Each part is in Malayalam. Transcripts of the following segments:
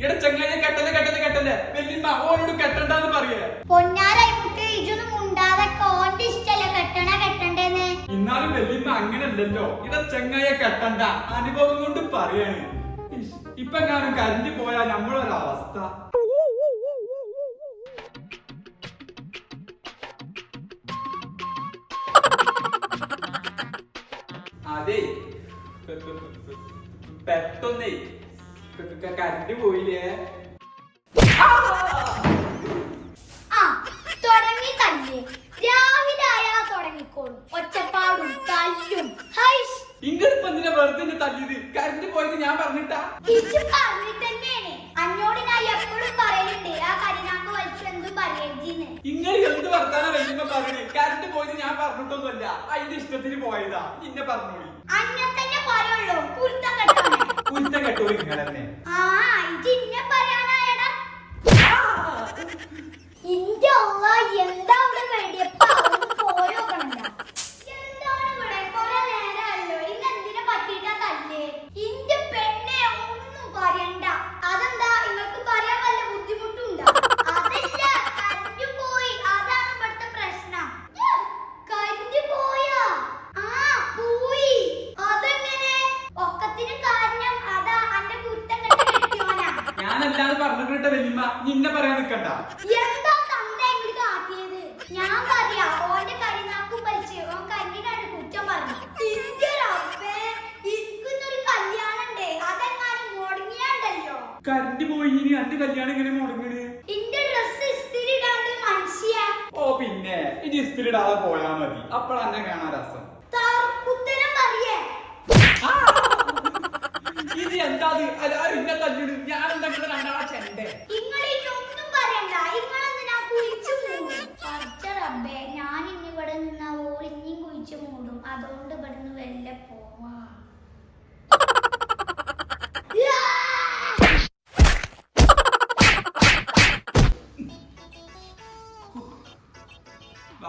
ഇവിടെ ചെങ്ങായി കെട്ടല്ലേ കെട്ടല്ലേ കെട്ടല്ലേ വെല്ലിമ്മ ഓനോട് കെട്ടണ്ടെന്ന് പറയേ എന്നാലും വെല്ലിമ്മ അങ്ങനല്ലല്ലോ. ഇവിടെ ചെങ്ങായെ കെട്ടണ്ട അനുഭവം കൊണ്ട് പറയാണ്. ഇപ്പൊ ഞാനും കരഞ്ഞു പോയാ നമ്മളൊരവസ്ഥ. അതെ. പെട്ടെന്നേ കരണ്ട് പോയില്ലേ? ആ തുടങ്ങി തന്നെ രാവിലെ ആയാ തുടങ്ങിക്കോളും. ഒച്ചപ്പാടും തല്ലും. ഹൈഷ്. ഇങ്ങളിപ്പോ എന്തിനാ വെറുതെ എന്നെ തല്ലിയത്? കരണ്ട് പോയത് ഞാൻ പറഞ്ഞിട്ടാ. ഇജ്ജ് പറഞ്ഞിട്ട് തന്നെയാണ് അന്നോട് ഞാൻ എപ്പോഴും പറയലുണ്ട് ആ കരിനാക്ക് വലിച്ചു എന്തും പറയരുതെന്ന്. ഇങ്ങൾ എന്ത് വർത്താനം കഴിയുമ്പോ പറയണേ? കരണ്ട് പോയത് ഞാൻ പറഞ്ഞിട്ടൊന്നുമല്ല. അതിന്റെ ഇഷ്ടത്തിന് പോയതാ. നിന്നെ പറഞ്ഞോളി. അന്നെ തന്നെ പറയുള്ളൂ. കെട്ടോളി തന്നെ ആ ഇത് ഇന്നെ ഞാനല്ലാതെ പറഞ്ഞിട്ട് വല്യമ്മ നിന്നെ പറയാൻ നിക്കണ്ട. എന്താ തന്ത ഇങ്ങോട്ട് കാട്ടിയത്. ഞാൻ പറയാ ഓന്റെ വലിച്ച് ഓൻ കുറ്റം പറഞ്ഞു കരണ്ട് പോയി ഇനി അന്റെ കല്യാണം ഇങ്ങനെ മുടങ്ങണ്? ഇന്റെ ഡ്രസ് ഇസ്തിരി ഇടാണ്ട് മനുഷ്യ. ഓ പിന്നെ. ഇനി ഇസ്തിരിടാതെ പോയാ മതി. അപ്പോഴന്നെ കാണാൻ രസം. പറയേ! ഇത് എന്താ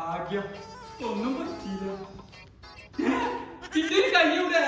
ഭാഗ്യം ഒന്നും പറ്റിയില്ല പിന്നെ ഒരു കയ്യൂടെ